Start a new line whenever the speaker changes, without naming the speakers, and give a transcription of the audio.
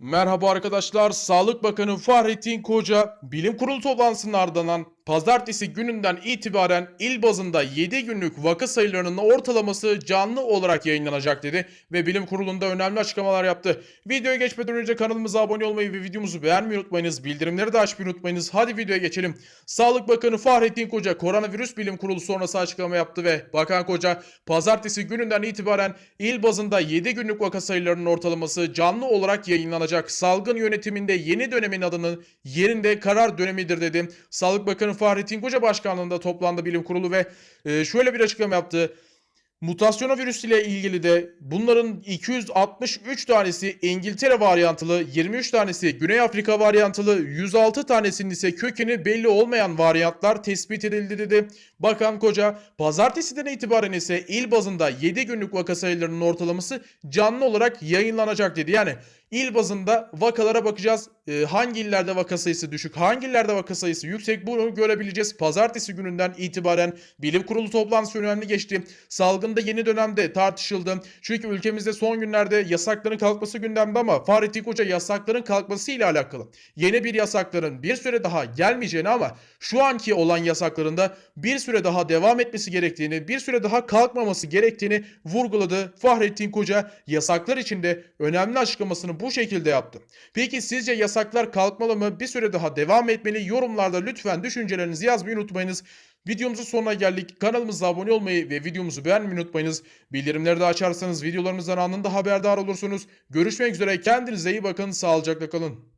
Merhaba arkadaşlar. Sağlık Bakanı Fahrettin Koca bilim kurulu toplantısının ardından pazartesi gününden itibaren il bazında 7 günlük vaka sayılarının ortalaması canlı olarak yayınlanacak dedi ve bilim kurulunda önemli açıklamalar yaptı. Videoya geçmeden önce kanalımıza abone olmayı ve videomuzu beğenmeyi unutmayınız. Bildirimleri de açmayı unutmayınız. Hadi videoya geçelim. Sağlık Bakanı Fahrettin Koca koronavirüs bilim kurulu sonrası açıklama yaptı ve Bakan Koca pazartesi gününden itibaren il bazında 7 günlük vaka sayılarının ortalaması canlı olarak yayınlanacak. Salgın yönetiminde yeni dönemin adının yerinde karar dönemidir dedi. Sağlık Bakanı Fahrettin Koca başkanlığında toplandı bilim kurulu ve e, şöyle bir açıklama yaptı. Mutasyona virüs ile ilgili de bunların 263 tanesi İngiltere varyantılı, 23 tanesi Güney Afrika varyantılı, 106 tanesinin ise kökeni belli olmayan varyantlar tespit edildi dedi. Bakan Koca, pazartesiden itibaren ise il bazında 7 günlük vaka sayılarının ortalaması canlı olarak yayınlanacak dedi. Yani il bazında vakalara bakacağız. Ee, hangi illerde vaka sayısı düşük, hangi illerde vaka sayısı yüksek bunu görebileceğiz. Pazartesi gününden itibaren bilim kurulu toplantısı önemli geçti. Salgında yeni dönemde tartışıldı. Çünkü ülkemizde son günlerde yasakların kalkması gündemde ama Fahrettin Koca yasakların kalkması ile alakalı. Yeni bir yasakların bir süre daha gelmeyeceğini ama şu anki olan yasakların da bir süre daha devam etmesi gerektiğini, bir süre daha kalkmaması gerektiğini vurguladı. Fahrettin Koca yasaklar içinde önemli açıklamasını bu şekilde yaptı. Peki sizce yasaklar kalkmalı mı? Bir süre daha devam etmeli? Yorumlarda lütfen düşüncelerinizi yazmayı unutmayınız. Videomuzun sonuna geldik. Kanalımıza abone olmayı ve videomuzu beğenmeyi unutmayınız. Bildirimleri de açarsanız videolarımızdan anında haberdar olursunuz. Görüşmek üzere. Kendinize iyi bakın. Sağlıcakla kalın.